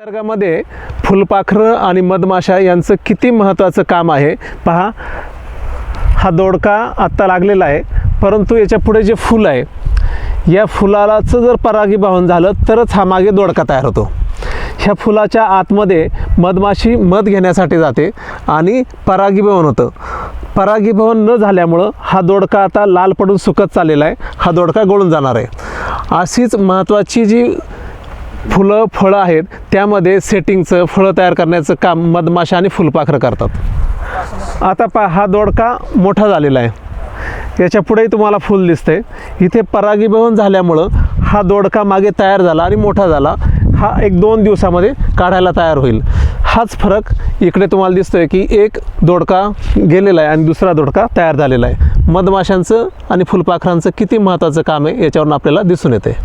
निसर्गामध्ये फुलपाखरं आणि मधमाशा यांचं किती महत्त्वाचं काम आहे? पहा हा दोडका आत्ता लागलेला आहे परंतु याच्यापुढे जे फुल आहे या फुलालाचं जर परागीभवन झालं तरच हा मागे दोडका तयार होतो. ह्या फुलाच्या आतमध्ये मधमाशी मध घेण्यासाठी जाते आणि परागीभवन होतं. परागीभवन न झाल्यामुळं हा दोडका आता लाल पडून सुकत चाललेला आहे हा दोडका गळून जाणार आहे. अशीच महत्त्वाची जी फुलं फळं आहेत त्यामध्ये सेटिंगचं फळं तयार करण्याचं काम मधमाशा आणि फुलपाखरं करतात. आता पा हा दोडका मोठा झालेला आहे. याच्या पुढेही तुम्हाला फुल दिसते इथे परागीभवन झाल्यामुळं हा दोडका मागे तयार झाला आणि मोठा झाला. हा एक दोन दिवसामध्ये काढायला तयार होईल. हाच फरक इकडे तुम्हाला दिसतोय की एक दोडका गेलेला आहे आणि दुसरा दोडका तयार झालेला आहे. मधमाशांचं आणि फुलपाखरांचं किती महत्त्वाचं काम आहे याच्यावरून आपल्याला दिसून येते